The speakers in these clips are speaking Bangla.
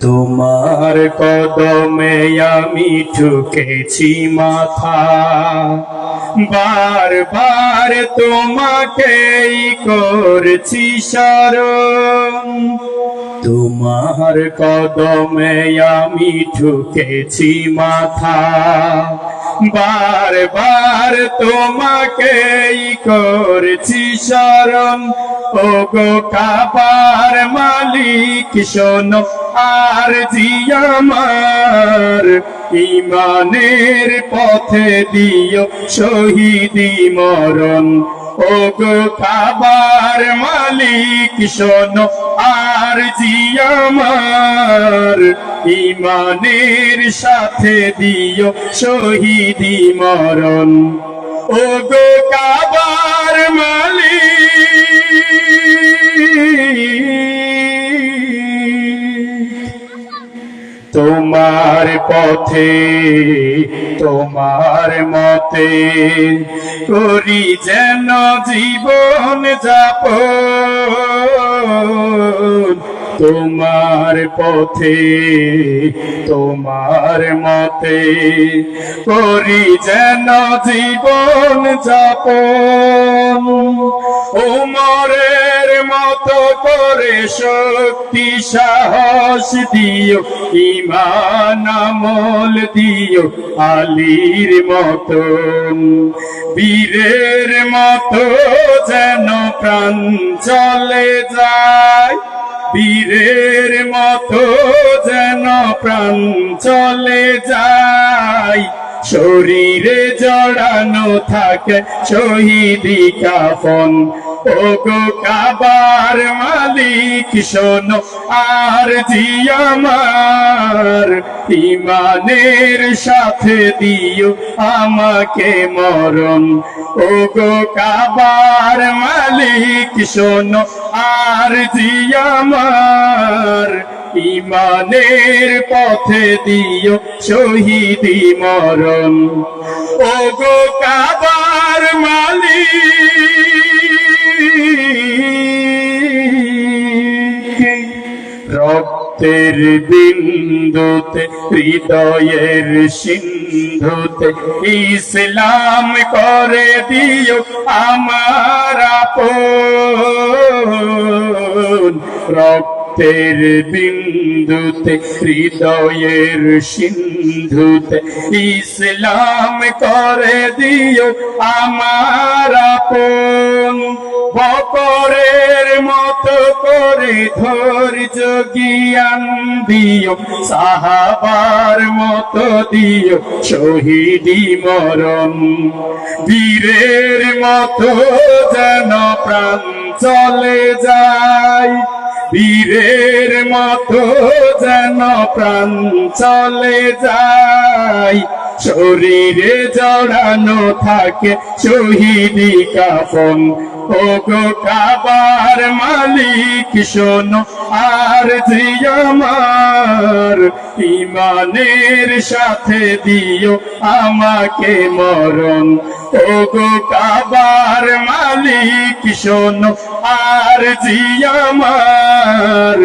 তোমার কদমে আমি ঠুকেছি মাথা। বারবার বার তোমাকেই করছি শরণ তোমার কদমে আমি ঠুকেছি মাথা। বারবার বার তোমাকেই করছি শরণ ও গো কাবার মালিক শোনো আর জিয়ামার ইমানের পথে দিও শহীদি মরণ। ও গো কাবার মালিক শোনো আর জিয়ামার ইমানের সাথে দিও শহীদি মরণ। ও গো কাবার তোমার পথে, তোমার মতে করি যেন জীবন যাপ তোমার পথে, তোমার মতে করি যেন জীবন যাপন। উমরের মতো করে শক্তি, সাহস দিও ইমান আমল দিও, আলীর মতন বীরের মতো যেন প্রাণ চলে যায়, বীরের মতো যেন প্রাণ চলে যায়। শরীরে জড়ানো থাকে শহীদি কাফন ও গো কাবার মালিক শোনো, আর জিয়ামার ইমানের সাথে দিও আমাকে মরণ। ওগো কাবার মালিক শোনো, আর জিয়ামার ইমানের পথে দিও শহীদি মরণ। ওগো কাবার মালিক রক্তের বিন্দুতে, হৃদয়ের সিন্ধুতে ইসলাম করে দিও আমার রক্তের বিন্দুতে, হৃদয়ের সিন্ধুতে ইসলাম করে দিও আমার বকরের মত করে ধৈর্য জ্ঞান দিও, সাহাবার মত দিও, শহীদি মরণ। বীরের মতো যেন প্রাণ চলে যায়, বীরের মতো যেন প্রাণ চলে যায়। শরীরে জড়ানো থাকে শহীদি কাফন ও গো কাবার মালিক শোনো, আর আমার ইমানের সাথে দিও আমাকে মরণ। ও গো কাবার মালিক শোনো, আর আমার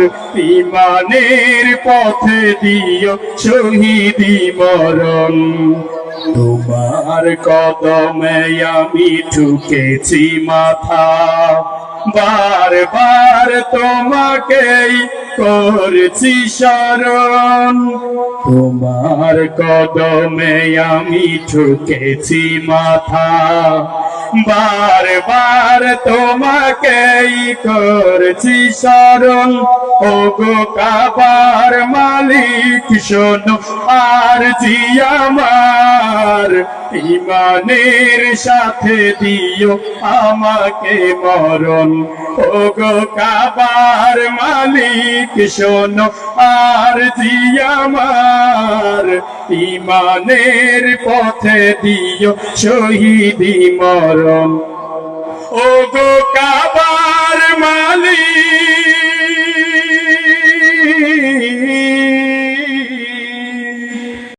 ইমানের পথে দিও শহীদি মরণ। তোমার কদমে আমি ঠুকেছি মাথা। বার বার তোমাকেই করছি শরণ। তোমার কদমে আমি ঠুকেছি মাথা। বার বার তোমাকেই করছি শরণ। ও গো কাবার মালিক, শোনো আর জিয়ামার ইমানের সাথে দিও আমাকে মরণ। ও গো কাবার মালিক শোনো, আর আমার ইমানের পথে দিও শহীদি মরণ। ওগো কাবার মালিক